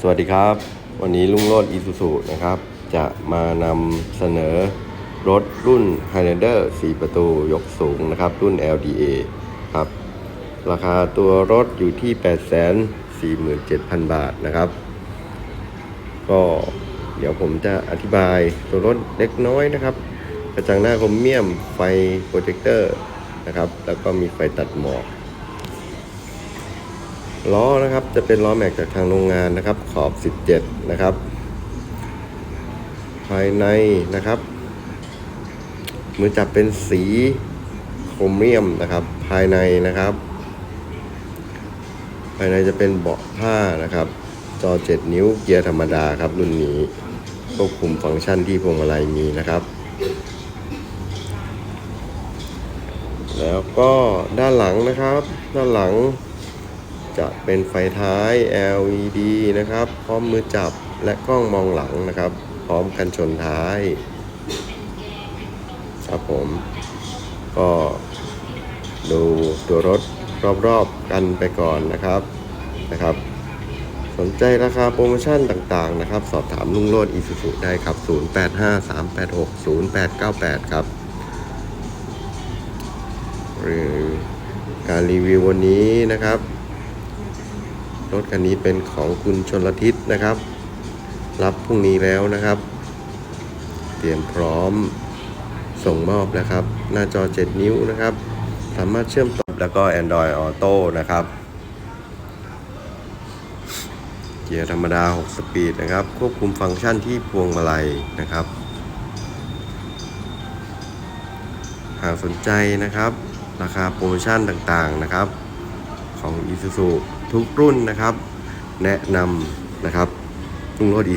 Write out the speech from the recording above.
สวัสดีครับ วันนี้ลุงโรดอีซูซูนะครับ จะมานำเสนอรถรุ่น Highlander 4 ประตูยกสูงนะครับ รุ่น LDA ครับ ราคาตัวรถอยู่ที่ 847,000 บาทนะครับ ก็เดี๋ยวผมจะอธิบายตัวรถเล็กน้อยนะครับ กระจังหน้าคมเมียมไฟโปรเจคเตอร์นะครับ แล้วก็มีไฟตัดหมอก ล้อนะครับจะเป็นล้อแม็กจากทางโรงงานนะครับ ขอบ 17 นะครับ ภายในนะครับมือจับเป็นสีโครเมียมนะครับ ภายในนะครับ ภายในจะเป็นเบาะผ้านะครับ จอ 7 นิ้วเกียร์ธรรมดาครับ รุ่นนี้ควบคุมฟังก์ชันที่พวงมาลัยมีนะครับ แล้วก็ด้านหลังนะครับ ด้านหลัง จะเป็นไฟท้าย LED นะครับ พร้อมมือจับและกล้องมองหลังนะครับ พร้อมกันชนท้าย ครับผม ก็ดูตัวรถรอบๆกันไปก่อนนะครับนะครับ สนใจราคาโปรโมชั่นต่างๆนะครับ สอบถามลุงโลดอีซูซูได้ครับ 0853860898 ครับ หรือการรีวิววันนี้นะครับ รถคันนี้เป็นของคุณชนลทิศนะครับ รับพรุ่งนี้แล้วนะครับ เตรียมพร้อมส่งมอบแล้วครับ หน้าจอ 7 นิ้วนะครับ สามารถเชื่อมต่อแล้วก็ Android Auto นะครับ เกียร์ธรรมดา 6 สปีดนะครับ ควบคุมฟังก์ชันที่พวงมาลัยนะครับ หากสนใจนะครับ ราคาโปรโมชั่นต่างๆนะครับ ของ Isuzu ทุกรุ่นนะครับ แนะนำนะครับลุงโรดอี